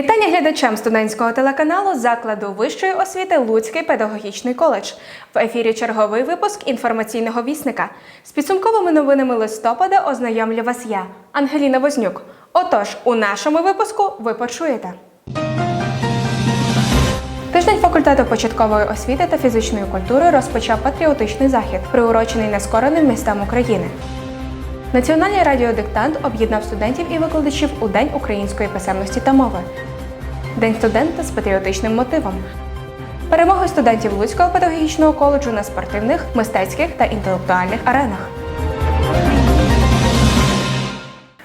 Вітання глядачам студентського телеканалу закладу вищої освіти Луцький педагогічний коледж. В ефірі черговий випуск інформаційного вісника. З підсумковими новинами листопада ознайомлю вас я, Ангеліна Вознюк. Отож, у нашому випуску ви почуєте. Тиждень факультету початкової освіти та фізичної культури розпочав патріотичний захід, приурочений нескореним містам України. Національний радіодиктант об'єднав студентів і викладачів у День української писемності та мови. День студента з патріотичним мотивом. Перемоги студентів Луцького педагогічного коледжу на спортивних, мистецьких та інтелектуальних аренах.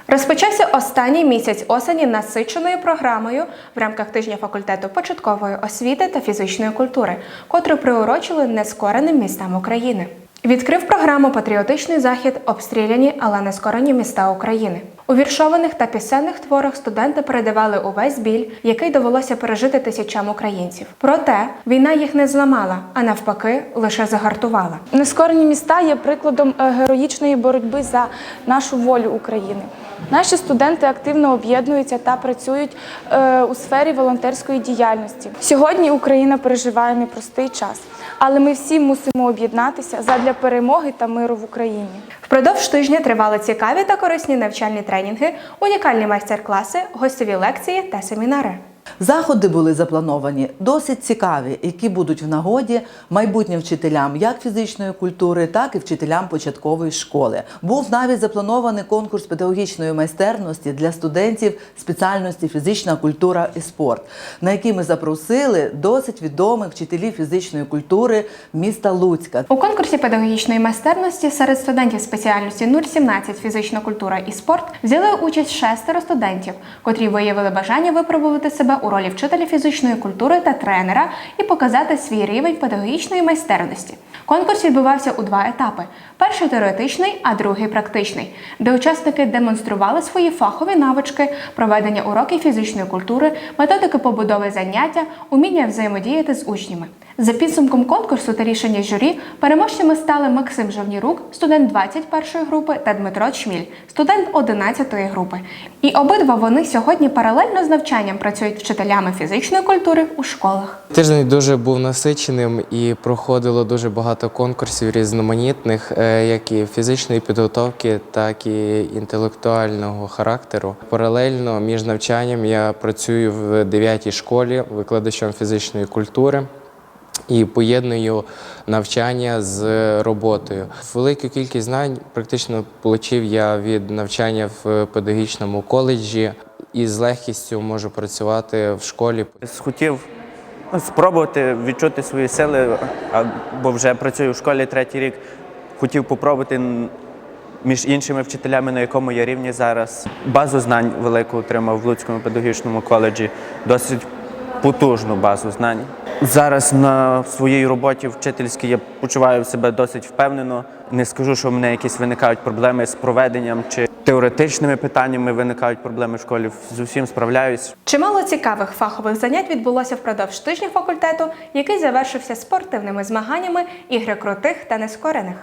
Розпочався останній місяць осені насиченою програмою в рамках тижня факультету початкової освіти та фізичної культури, котру приурочили нескореним містам України. Відкрив програму Патріотичний захід обстріляні, але нескорені міста України. У віршованих та пісенних творах студенти передавали увесь біль, який довелося пережити тисячам українців. Проте війна їх не зламала, а навпаки, лише загартувала. Нескорені міста є прикладом е, героїчної боротьби за нашу волю України. Наші студенти активно об'єднуються та працюють е, у сфері волонтерської діяльності. Сьогодні Україна переживає непростий час, але ми всі мусимо об'єднатися задля перемоги та миру в Україні. Впродовж тижня тривали цікаві та корисні навчальні тренінги, унікальні майстер-класи, гостьові лекції та семінари. Заходи були заплановані досить цікаві, які будуть в нагоді майбутнім вчителям як фізичної культури, так і вчителям початкової школи. Був навіть запланований конкурс педагогічної майстерності для студентів спеціальності фізична культура і спорт, на який ми запросили досить відомих вчителів фізичної культури міста Луцька. У конкурсі педагогічної майстерності серед студентів спеціальності 017 фізична культура і спорт взяли участь шестеро студентів, котрі виявили бажання випробувати себе у ролі вчителя фізичної культури та тренера і показати свій рівень педагогічної майстерності. Конкурс відбувався у два етапи: перший теоретичний, а другий практичний, де учасники демонстрували свої фахові навички, проведення уроків фізичної культури, методики побудови заняття, уміння взаємодіяти з учнями. За підсумком конкурсу та рішення журі переможцями стали Максим Жавнірук, студент 21 групи, та Дмитро Чміль, студент 11 групи. І обидва вони сьогодні паралельно з навчанням працюють вчителями фізичної культури у школах. Тиждень дуже був насиченим і проходило дуже багато конкурсів різноманітних, е, як і фізичної підготовки, так і інтелектуального характеру. Паралельно між навчанням я працюю в 9 школі викладачем фізичної культури. І поєдную навчання з роботою. Велику кількість знань практично отримав я від навчання в педагогічному коледжі і з легкістю можу працювати в школі. Хотів спробувати відчути свої сили, бо вже працюю в школі третій рік. Хотів попробувати між іншими вчителями, на якому я рівні зараз. Базу знань велику отримав в Луцькому педагогічному коледжі, досить потужну базу знань. Зараз на своїй роботі вчительській я почуваю себе досить впевнено. Не скажу, що в мене якісь виникають проблеми з проведенням чи теоретичними питаннями виникають проблеми в школі. З усім справляюсь. Чимало цікавих фахових занять відбулося впродовж тижня факультету, який завершився спортивними змаганнями ігри крутих та нескорених.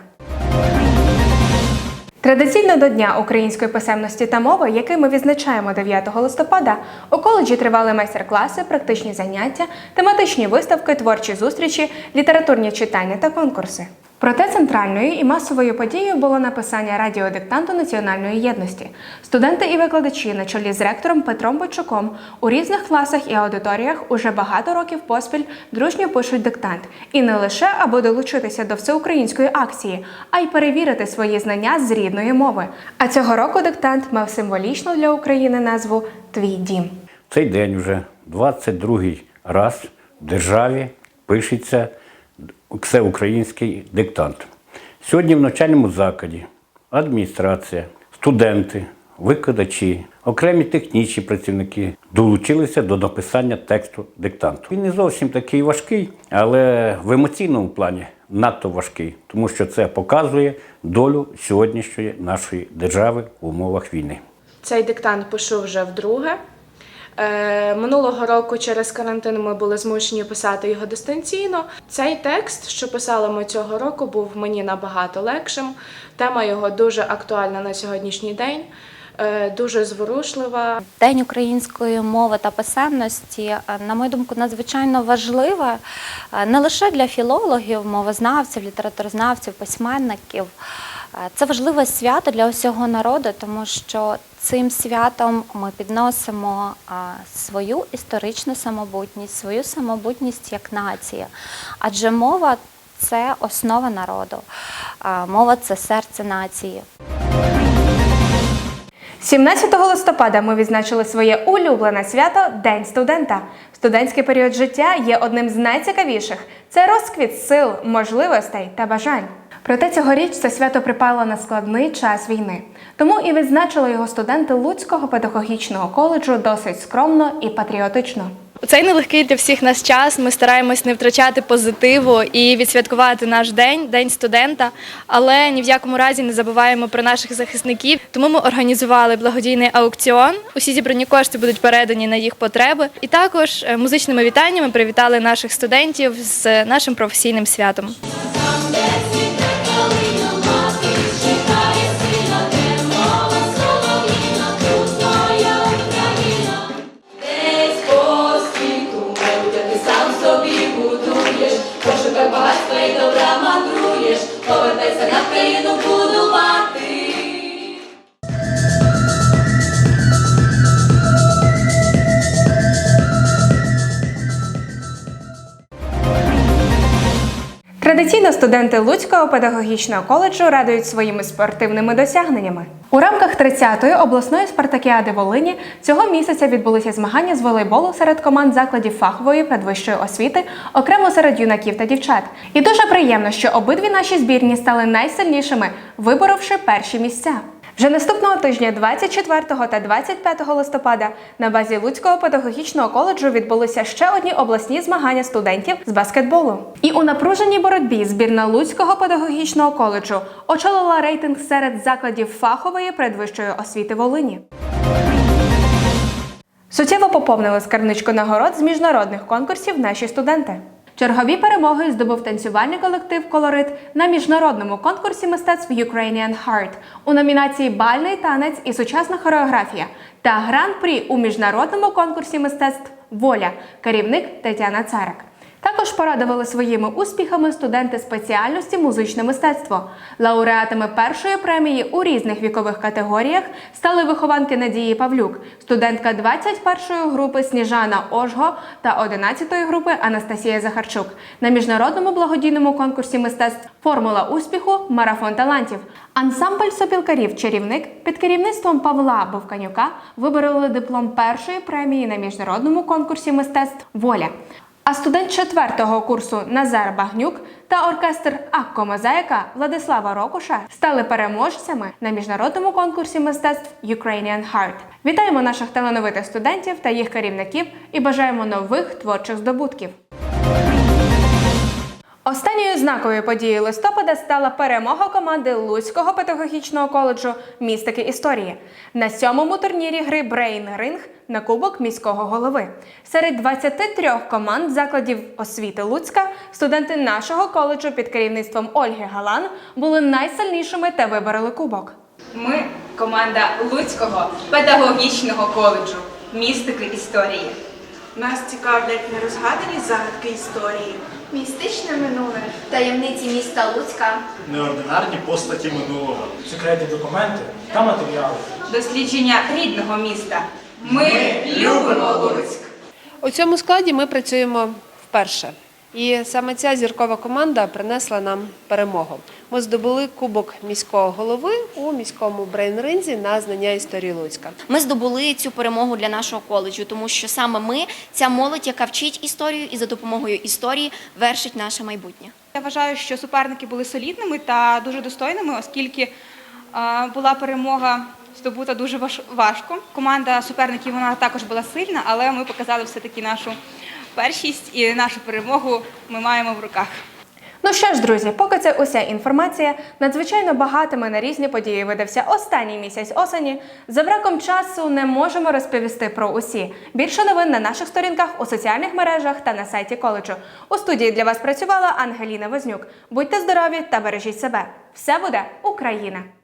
Традиційно до Дня української писемності та мови, який ми відзначаємо 9 листопада, у коледжі тривали майстер-класи, практичні заняття, тематичні виставки, творчі зустрічі, літературні читання та конкурси. Проте центральною і масовою подією було написання радіодиктанту національної єдності. Студенти і викладачі на чолі з ректором Петром Бойчуком у різних класах і аудиторіях уже багато років поспіль дружньо пишуть диктант. І не лише аби долучитися до всеукраїнської акції, а й перевірити свої знання з рідної мови. А цього року диктант мав символічну для України назву Твій дім. Цей день вже 22-й раз в державі пишеться всеукраїнський диктант. Сьогодні в навчальному закладі адміністрація, студенти, викладачі, окремі технічні працівники долучилися до написання тексту диктанту. Він не зовсім такий важкий, але в емоційному плані надто важкий, тому що це показує долю сьогоднішньої нашої держави в умовах війни. Цей диктант пишу вже вдруге. Е, Минулого року через карантин ми були змушені писати його дистанційно. Цей текст, що писали ми цього року, був мені набагато легшим. Тема його дуже актуальна на сьогоднішній день. е, дуже зворушлива. День української мови та писемності, е, на мою думку, надзвичайно важливе е, не лише для філологів, мовознавців, літературознавців, письменників. Це важливе свято для усього народу, тому що цим святом ми підносимо свою історичну самобутність, свою самобутність як нація. Адже мова це основа народу, мова це серце нації. 17 листопада ми відзначили своє улюблене свято День студента. Студентський період життя є одним з найцікавіших. Це розквіт сил, можливостей та бажань. Проте цьогоріч це свято припало на складний час війни. Тому і відзначили його студенти Луцького педагогічного коледжу досить скромно і патріотично. У цей нелегкий для всіх нас час. Ми стараємось не втрачати позитиву і відсвяткувати наш день, день студента. Але ні в якому разі не забуваємо про наших захисників. Тому ми організували благодійний аукціон. Усі зібрані кошти будуть передані на їх потреби. І також е, музичними вітаннями привітали наших студентів з нашим професійним святом. Традиційно студенти Луцького педагогічного коледжу радують своїми спортивними досягненнями. У рамках 30-ї обласної спартакіади Волині цього місяця відбулися змагання з волейболу серед команд закладів фахової предвищої освіти, окремо серед юнаків та дівчат. І дуже приємно, що обидві наші збірні стали найсильнішими, виборовши перші місця. Вже наступного тижня, 24 та 25 листопада, на базі Луцького педагогічного коледжу відбулися ще одні обласні змагання студентів з баскетболу. І у напруженій боротьбі збірна Луцького педагогічного коледжу очолила рейтинг серед закладів фахової предвищої освіти Волині. Суттєво поповнили скарбничку нагород з міжнародних конкурсів наші студенти. Чергові перемоги здобув танцювальний колектив Колорит на міжнародному конкурсі мистецтв Ukrainian Heart у номінації Бальний танець і сучасна хореографія та гран-прі у міжнародному конкурсі мистецтв Воля, керівник Тетяна Царик. Також порадували своїми успіхами студенти спеціальності музичне мистецтво. Лауреатами першої премії у різних вікових категоріях стали вихованки Надії Павлюк, студентка 21-ї групи Сніжана Ожго та 11-ї групи Анастасія Захарчук на міжнародному благодійному конкурсі мистецтв Формула успіху Марафон талантів. Ансамбль сопілкарів Чарівник під керівництвом Павла Бовканюка вибороли диплом першої премії на міжнародному конкурсі мистецтв Воля. А студент четвертого курсу Назар Багнюк та оркестр Акко Мозаїка Владислава Рокуша стали переможцями на міжнародному конкурсі мистецтв Ukrainian Heart. Вітаємо наших талановитих студентів та їх керівників і бажаємо нових творчих здобутків. Останньою знаковою подією листопада стала перемога команди Луцького педагогічного коледжу містики історії на сьомому турнірі гри Брейн Ринг на Кубок міського голови. Серед 23 команд закладів освіти Луцька студенти нашого коледжу під керівництвом Ольги Галан були найсильнішими та вибороли кубок. Ми команда Луцького педагогічного коледжу містики історії. Нас цікавлять нерозгадані загадки історії. Містичне минуле, таємниці міста Луцька, неординарні постаті минулого, секретні документи та матеріали. Дослідження рідного міста. Ми любимо Луцьк. У цьому складі ми працюємо вперше. І саме ця зіркова команда принесла нам перемогу. Ми здобули кубок міського голови у міському брейн-ринзі на знання історії Луцька. Ми здобули цю перемогу для нашого коледжу, тому що саме ми ця молодь, яка вчить історію і за допомогою історії вершить наше майбутнє. Я вважаю, що суперники були солідними та дуже достойними, оскільки була перемога здобута дуже важ- важко. Команда суперників вона також була сильна, але ми показали все-таки нашу першість і нашу перемогу ми маємо в руках. Ну що ж, друзі, поки це уся інформація, надзвичайно багатими на різні події видався останній місяць осені. За браком часу не можемо розповісти про усі. Більше новин на наших сторінках у соціальних мережах та на сайті коледжу. У студії для вас працювала Ангеліна Вознюк. Будьте здорові та бережіть себе. Все буде Україна!